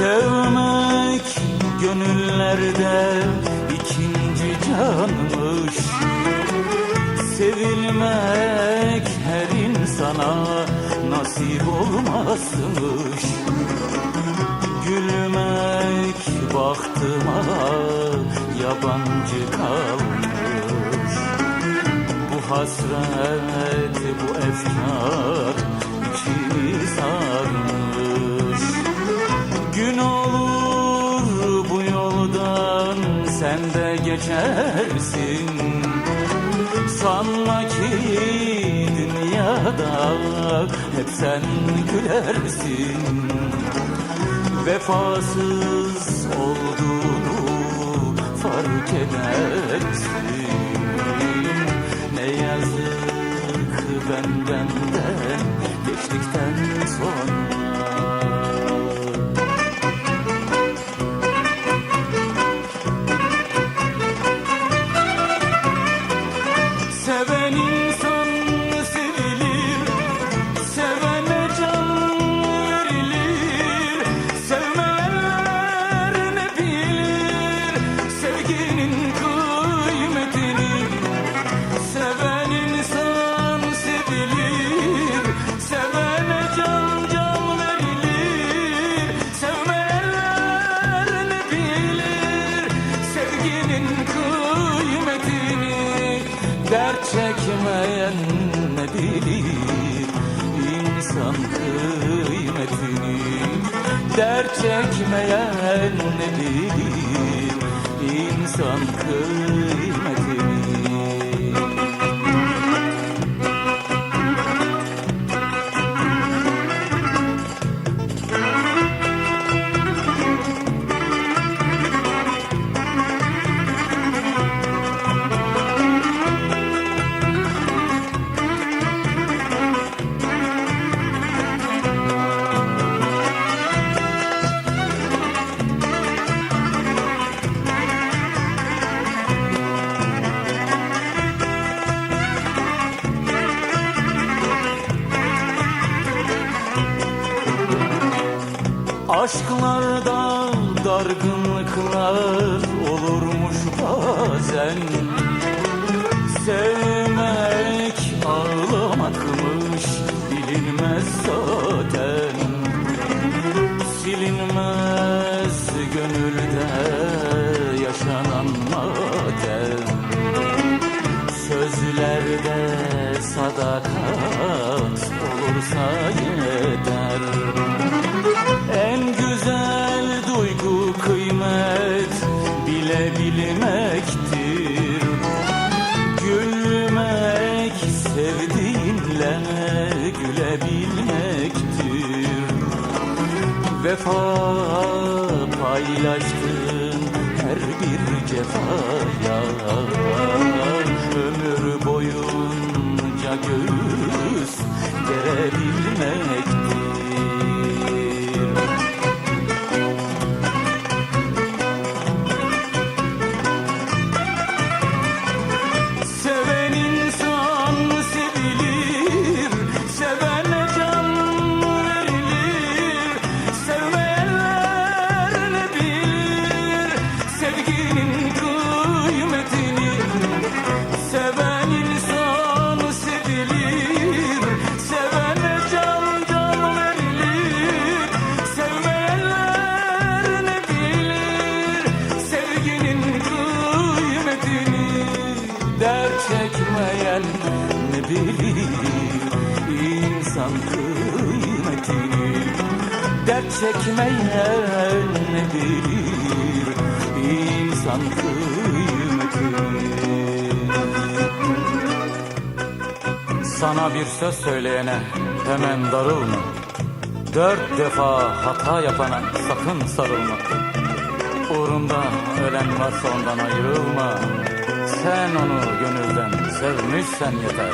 Sevmek gönüllerde ikinci canmış. Sevilmek her insana nasip olmazmış Gülmek baktıma yabancı kalmış. Bu hasret, bu efkar içimi sarmış sen de geçersin. Sanma ki dünyada hep sen gülersin. Vefasız olduğunu fark edersin. Ne yazık ben benden Dert çekmeyen ne bilir insan kıymetini. Dert çekmeyen ne bilir insan kıymetini Aşklarda dargınlıklar olurmuş bazen. Sevmek ağlamakmış bilinmez zaten. Silinmez gönülde yaşanan matem. Sözlerde sadakat olursa yeter duygu kıymet bilebilmektir Gülmek sevdiğinle gülebilmektir. Vefa paylaştın her bir cefaya Ömür boyunca göğüs gerebilmektir Dert çekmeyen ne bilir insan kıymetini Dert çekmeyen ne bilir insan kıymetini Sana bir söz söyleyene hemen darılma. Dört defa hata yapana sakın sarılma. Uğrunda ölen varsa ondan ayrılma Sen onu gönülden sevmişsen yeter